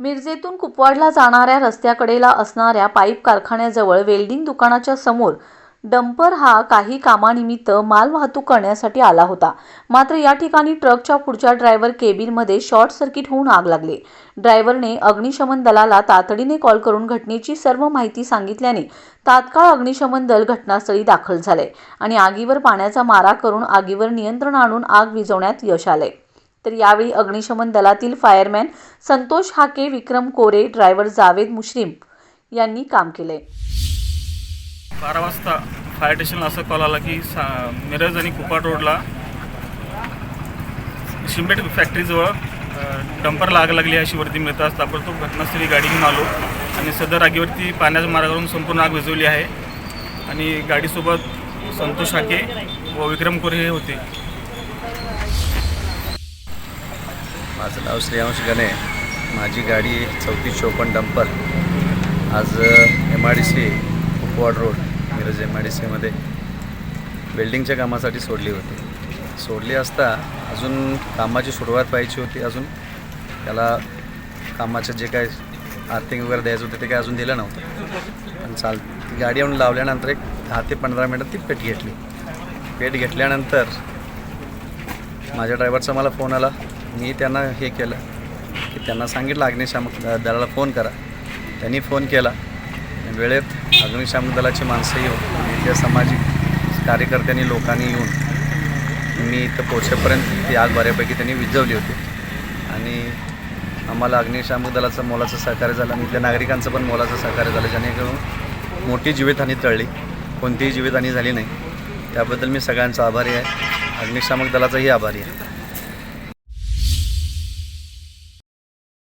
मिरजेतून कुपवाडला जाणाऱ्या रस्त्याकडेला असणाऱ्या pipe कारखान्याजवळ welding दुकानाच्या समोर डंपर हा काही कामानिमित्त माल वाहतूक करण्यासाठी आला होता. मात्र या ठिकाणी ट्रकच्या पुढच्या ड्रायव्हर केबिनमध्ये शॉर्ट सर्किट होऊन आग लागली. ड्रायव्हरने अग्निशमन दलाला तातडीने कॉल करून घटनेची सर्व माहिती सांगितल्याने तात्काळ अग्निशमन दल घटनास्थळी दाखल झाले आणि आगीवर पाण्याचा मारा करून आगीवर नियंत्रण आणून आग विझवण्यात यश आले. तर यावेळी अग्निशमन दलातील फायरमॅन संतोष हाके विक्रम कोरे ड्रायव्हर जावेद मुश्रीम यांनी काम केले बारा वाजता फायर स्टेशनला असं कॉल आला की सा मिरज आणि कुपाट रोडला शिंबेट फॅक्टरीजवळ डंपर लाग लागली अशी वरती मिळताच ताबडतोब घटनास्थळी गाडी घेऊन आलो आणि सदर आगीवरती पाण्याचा मार्गावरून संपूर्ण आग विझवली आहे. आणि गाडीसोबत संतोष हाके व विक्रम कोरे हे होते. माझं नाव श्रेयांश गणे. माझी गाडी चौतीस चौपन्न डंपर. आज M I D C Upwad road Miraj M I D सीमध्ये वेल्डिंगच्या कामासाठी सोडली होती. सोडली असता अजून कामाची सुरुवात व्हायची होती अजून. त्याला कामाचं जे काय आर्थिंग वगैरे द्यायचं होतं ते काय अजून दिलं नव्हतं. पण चाल ती गाडी आणून लावल्यानंतर एक दहा ते पंधरा मिनटात ती पेट घेतली. पेट घेतल्यानंतर माझ्या ड्रायव्हरचा मला फोन आला. मी त्यांना हे केलं की त्यांना सांगितलं अग्निशामक दलाला फोन करा. त्यांनी फोन केला. वेळेत अग्निशामक दलाची माणसं येऊन इथल्या त्या सामाजिक कार्यकर्त्यांनी लोकांनी येऊन मी इथं पोहोचेपर्यंत ती आग बऱ्यापैकी त्यांनी विझवली होती. आणि आम्हाला अग्निशामक दलाचं मोलाचं सहकार्य झालं. आणि इथल्या नागरिकांचं पण मोलाचं सहकार्य झालं. जेणेकरून मोठी जीवितहानी टळली. कोणतीही जीवितहानी झाली नाही. त्याबद्दल मी सगळ्यांचा आभारी आहे. अग्निशामक दलाचाही आभारी आहे.